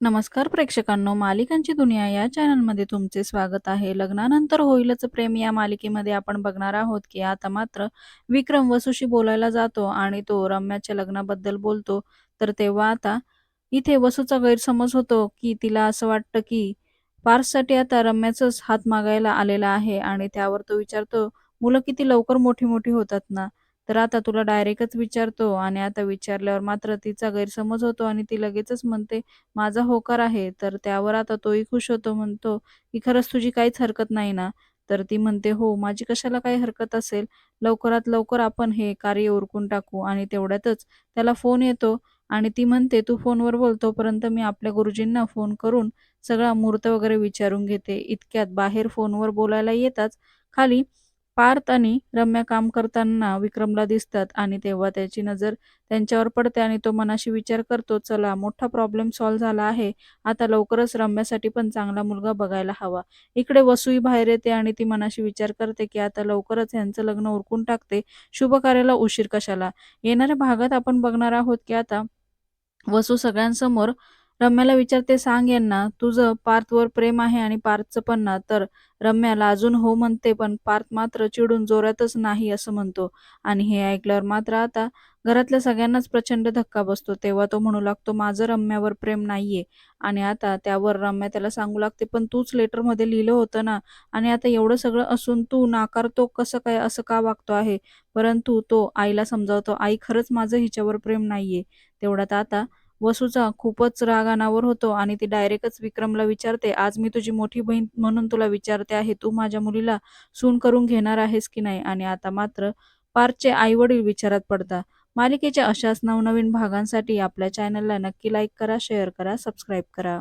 नमस्कार प्रेक्षकांनो मालिकांची दुनिया या चॅनलमध्ये तुमचे स्वागत आहे. लग्नानंतर होईलच प्रेम या मालिकेमध्ये आपण बघणार आहोत की आता मात्र विक्रम वसुशी बोलायला जातो आणि तो रम्याच्या लग्नाबद्दल बोलतो. तर तेव्हा आता इथे वसूचा गैरसमज होतो की तिला असं वाटतं की पार्ससाठी आता रम्याचाच हात मागायला आलेला आहे आणि त्यावर तो विचारतो मुलं किती लवकर मोठी मोठी होतात ना? तर आता तुला डायरेक्टच विचारतो आणि आता विचारल्यावर मात्र तिचा गैरसमज होतो आणि ती लगेचच म्हणते माझा होकार आहे. तर त्यावर आता तोही खुश होतो. म्हणतो, की "खरंच तुझी काहीच हरकत नाही ना?" तर ती म्हणते, "हो, माझी कशाला काही हरकत असेल. लवकरात लवकर आपण हे कार्य उरकून टाकू." आणि तेवढ्यातच त्याला फोन येतो आणि ती म्हणते, "तू फोनवर बोल, तोपर्यंत मी आपल्या गुरुजींना फोन करून सगळा मुहूर्त वगैरे विचारून घेते." इतक्यात बाहेर फोनवर बोलायला येताच खाली पार्थ आणि रम्या काम करताना विक्रमला दिसतात आणि तेव्हा त्याची नजर त्यांच्यावर पडते आणि तो मनाशी विचार करतो, चला मोठा प्रॉब्लेम सॉल्व्ह झाला आहे. आता लवकरच रम्यासाठी पण चांगला मुलगा बघायला हवा. इकडे वसूही बाहेर येते आणि ती मनाशी विचार करते, की आता लवकरच ह्यांचं लग्न उरकून टाकते. शुभ कार्याला उशीर कशाला? येणाऱ्या भागात आपण बघणार आहोत, की आता वसू सगळ्यांसमोर रम्याला विचारते, "सांग यांना तुझं पार्थवर प्रेम आहे आणि पार्थचं पण ना?" तर रम्याला अजून हो म्हणते, पण पार्थ मात्र चिडून जोरातच नाही असं म्हणतो. आणि हे ऐकल्यावर मात्र आता घरातल्या सगळ्यांनाच प्रचंड धक्का बसतो. तेव्हा तो म्हणू लागतो, "माझं रम्यावर प्रेम नाहीये." आणि आता त्यावर रम्या त्याला सांगू लागते, "पण तूच लेटरमध्ये लिहिलं होतं ना आणि आता एवढं सगळं असून तू नाकारतो कसं काय? असं का वागतो आहे?" परंतु तो आईला समजावतो, "आई खरंच माझं हिच्यावर प्रेम नाहीये." तेवढ्यात आता वसूचा खूपच राग अनावर होतो आणि ती डायरेक्टच विक्रमला विचारते, "आज मी तुझी मोठी बहीण म्हणून तुला विचारते आहे, तू माझ्या मुलीला सून करून घेणार आहेस की नाही?" आणि आता मात्र पार्थचे आई-वडील विचारात पडतात. मालिकेच्या अशाच नवनवीन भागांसाठी आपल्या चॅनलला नक्की लाईक करा, शेअर करा, सबस्क्राईब करा.